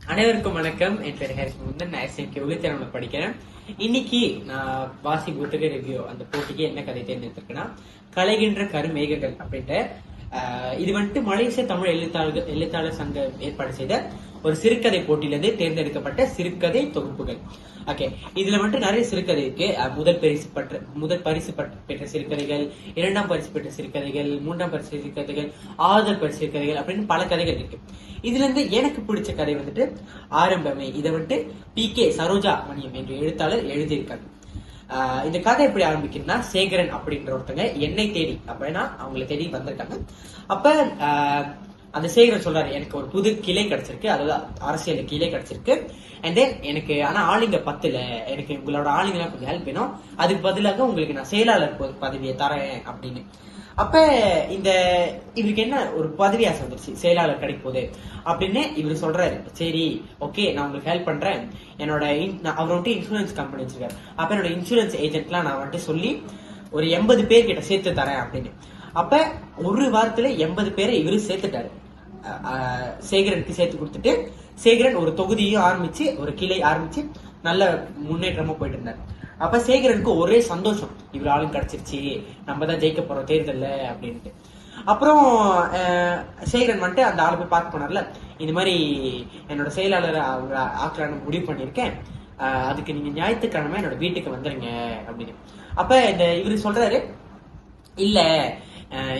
அனைவருக்கும் வணக்கம். என் பேர் ஹரிஷ் முந்தன் நான் எஸ்எம்கே உளித்தரம்ல படிக்கிறேன். இன்னைக்கு நான் வாசி புத்தக ரிவ்யூ அந்த போட்டிக்கு என்ன கதை தேர்ந்தெடுத்திருக்கேன்னா கலைகின்ற கருமேகங்கள் அப்படின்ற இது வந்துட்டு மலேசிய தமிழ் எழுத்தாளர்கள் எழுத்தாளர் சங்கம் ஏற்பாடு செய்த ஒரு சிறுகதை போட்டியிலிருந்து தேர்ந்தெடுக்கப்பட்ட சிறுகதை தொகுப்புகள். ஓகே இதுல வந்துட்டு நிறைய சிறுகதை இருக்கு. முதல் பரிசு பெற்ற முதல் பரிசு பெற்ற- பெற்ற சிறுகதைகள் இரண்டாம் பரிசு பெற்ற சிறுகதைகள் மூன்றாம் பரிசு சிறுகதைகள் ஆறுதல் பரிசு சிறுகதைகள் அப்படின்னு பல கதைகள் இருக்கு. இதுல இருந்து எனக்கு பிடிச்ச கதை வந்துட்டு ஆரம்பமே இதை வந்துட்டு பி கே சரோஜா மணியம் என்ற எழுத்தாளர் எழுதியிருக்காங்க இந்த கதை எப்படி ஆரம்பிக்குதுன்னா சேகரன் அப்படின்ற ஒருத்தங்க என்னை தேடி அப்படின்னா அவங்களை தேடி வந்திருக்காங்க. அப்ப அந்த சேகரன் சொல்றாரு எனக்கு ஒரு புது கிளை கிடைச்சிருக்கு. அதாவது அரசியல் கிளை கிடைச்சிருக்கு. அண்ட் தென் எனக்கு ஆனா ஆளுங்க பத்துல. எனக்கு உங்களோட ஆளுங்கெல்லாம் கொஞ்சம் ஹெல்ப் வேணும். அதுக்கு பதிலாக உங்களுக்கு நான் செயலாளர் பதவியை தரேன் அப்படின்னு. அப்ப இந்த இவருக்கு என்ன ஒரு பதவி ஆசை வந்துருச்சு? செயலாளர் கிடைக்க போகுது அப்படின்னு இவர் சொல்றாரு. சரி ஓகே நான் உங்களுக்கு ஹெல்ப் பண்றேன். என்னோட நான் அவர் வந்துட்டு இன்சூரன்ஸ் கம்பெனி வச்சிருக்காரு. அப்ப என்னோட இன்சூரன்ஸ் ஏஜென்ட்லாம் நான் வந்துட்டு சொல்லி ஒரு எண்பது பேர் கிட்ட சேர்த்து தரேன் அப்படின்னு. அப்ப ஒரு வாரத்துல எண்பது பேரை இவரு சேர்த்துட்டாரு. சேகரனுக்கு சேர்த்து கொடுத்துட்டு சேகரன் ஒரு தொகுதியும் ஆரம்பிச்சு ஒரு கிளை ஆரம்பிச்சு நல்ல முன்னேற்றமா போயிட்டு இருந்தார். அப்ப சேகரனுக்கு ஒரே சந்தோஷம். இவர் ஆளும் கிடைச்சிருச்சு. நம்ம தான் ஜெயிக்க போறோம் தேர்தல்ல அப்படின்ட்டு. அப்புறம் அஹ், சேகரன் வந்துட்டு அந்த ஆளு போய் பார்க்க போனார்ல. இந்த மாதிரி என்னோட செயலாளர் அவங்க ஆக்கலான்னு முடிவு பண்ணியிருக்கேன். அதுக்கு நீங்க ஞாயிற்றுக்கிழமை என்னோட வீட்டுக்கு வந்துருங்க அப்படின்னு. அப்ப இந்த இவரு சொல்றாரு இல்ல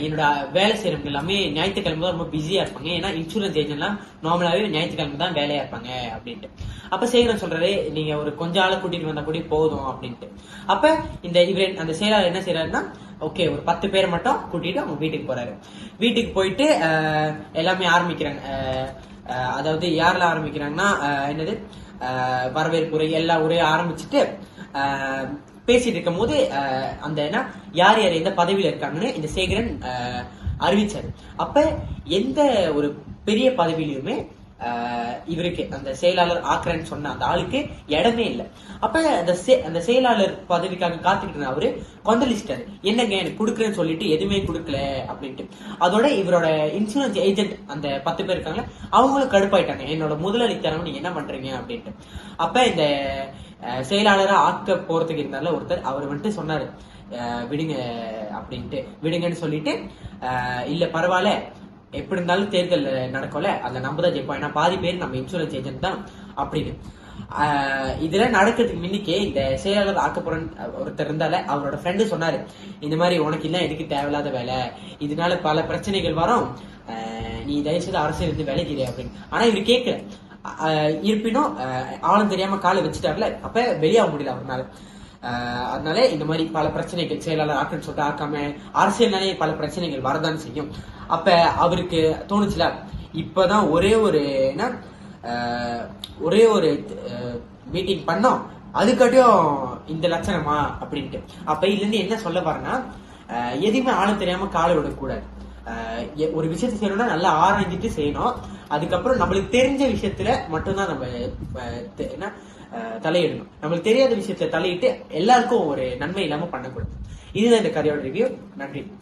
என்னோட வேலை செய்யறவங்க எல்லாமே ஞாயிற்றுக்கிழமை தான் ரொம்ப பிஸியா இருப்பாங்க. ஏன்னா இன்சூரன்ஸ் ஏஜென்ட்லாம் நார்மலாவே ஞாயிற்றுக்கிழமை தான் வேலையா இருப்பாங்க அப்படின்ட்டு. அப்ப சேகரன் சொல்றாரு நீங்க ஒரு கொஞ்ச ஆளை கூட்டிட்டு வந்தா கூட போதும் அப்படின்ட்டு. அப்ப இந்த இவர் அந்த செயலாளர் என்ன செய்யறாருன்னா ஓகே ஒரு பத்து பேரை மட்டும் கூட்டிட்டு அவங்க வீட்டுக்கு போறாரு. வீட்டுக்கு போயிட்டு எல்லாமே ஆரம்பிக்கிறாங்க. அதாவது யாரெல்லாம் ஆரம்பிக்கிறாங்கன்னா என்னது? வரவேற்பு உரை எல்லா உரையும் ஆரம்பிச்சுட்டு பேசிட்டு இருக்கும் போது அந்த என்ன யார் யார் எந்த பதவியில் இருக்காங்கன்னு இந்த சேகரன் அஹ், அறிவிச்சாரு. அப்ப எந்த ஒரு பெரிய பதவியிலுமே இவருக்கு அந்த செயலாளர் ஆக்குறேன்னு சொன்ன அந்த ஆளுக்கு இடமே இல்லை. அப்ப அந்த செ- அந்த செயலாளர் பதவிக்காக காத்துக்கிட்டு இருந்த அவரு கொந்தளிச்சிட்டாரு. என்னங்க எனக்கு கொடுக்குறேன்னு சொல்லிட்டு எதுவுமே கொடுக்கல அப்படின்ட்டு. அதோட இவரோட இன்சூரன்ஸ் ஏஜென்ட் அந்த பத்து பேர் இருக்காங்க அவங்களும் கடுப்பாயிட்டாங்க. என்னோட முதலாளி தரம் நீங்க என்ன பண்றீங்க அப்படின்ட்டு. அப்ப இந்த அஹ், செயலாளரா ஆக்க போறதுக்கு இருந்தால ஒருத்தர் அவர் வந்துட்டு சொன்னாரு அஹ், விடுங்க அப்படின்ட்டு. விடுங்கன்னு சொல்லிட்டு அஹ், இல்ல பரவாயில்ல எப்படி இருந்தாலும் தேர்தல் நடக்கும்ல அதை நம்ம தான் ஜெயிப்போம். ஏன்னா பாதி பேர் நம்ம இன்சூரன்ஸ் ஏஜென்ட் தான் அப்படின்னு. ஆஹ் இதுல நடக்கிறதுக்கு முன்னிக்கே இந்த செயலாளர் ஆக்கப்புறன் ஒருத்தர் இருந்தால அவரோட ஃப்ரெண்டு சொன்னாரு இந்த மாதிரி உனக்கு இல்ல எதுக்கு தேவையில்லாத வேலை? இதனால பல பிரச்சனைகள் வரும். ஆஹ் நீ தயவுசெய்து அரசியல் இருந்து விலகிறே அப்படின்னு. ஆனா இவர் கேட்கல இருப்பினும் ஆளும் தெரியாம காலை வச்சுட்டார்ல அப்ப வெளியாக முடியல அவர்னால. அதனால இந்த மாதிரி பல பிரச்சனைகள் செயலாளர் ஆக்குன்னு சொல்லிட்டு ஆக்காம அரசியல்னாலே பல பிரச்சனைகள் வரதான் செய்யும். அப்ப அவருக்கு தோணுச்சுல இப்பதான் ஒரே ஒரு என்ன ஒரே ஒரு மீட்டிங் பண்ணோம் அதுக்காட்டியும் இந்த லட்சணமா அப்படின்ட்டு. அப்ப இதுல இருந்து என்ன சொல்ல வரேன்னா எதுவுமே எதையுமே ஆளும் தெரியாம காலை விடக்கூடாது. ஒரு விஷயத்த செய்யணும்னா நல்லா ஆராய்ஞ்சிட்டு செய்யணும். அதுக்கப்புறம் நம்மளுக்கு தெரிஞ்ச விஷயத்துல மட்டும்தான் நம்ம தெ- என்ன தலையிடணும். நம்மளுக்கு தெரியாத விஷயத்துல தலையிட்டு எல்லாருக்கும் ஒரு நன்மை இல்லாம பண்ணக்கூடாது. இதுதான் இந்த கதையோட ரிவ்யூ நன்றி.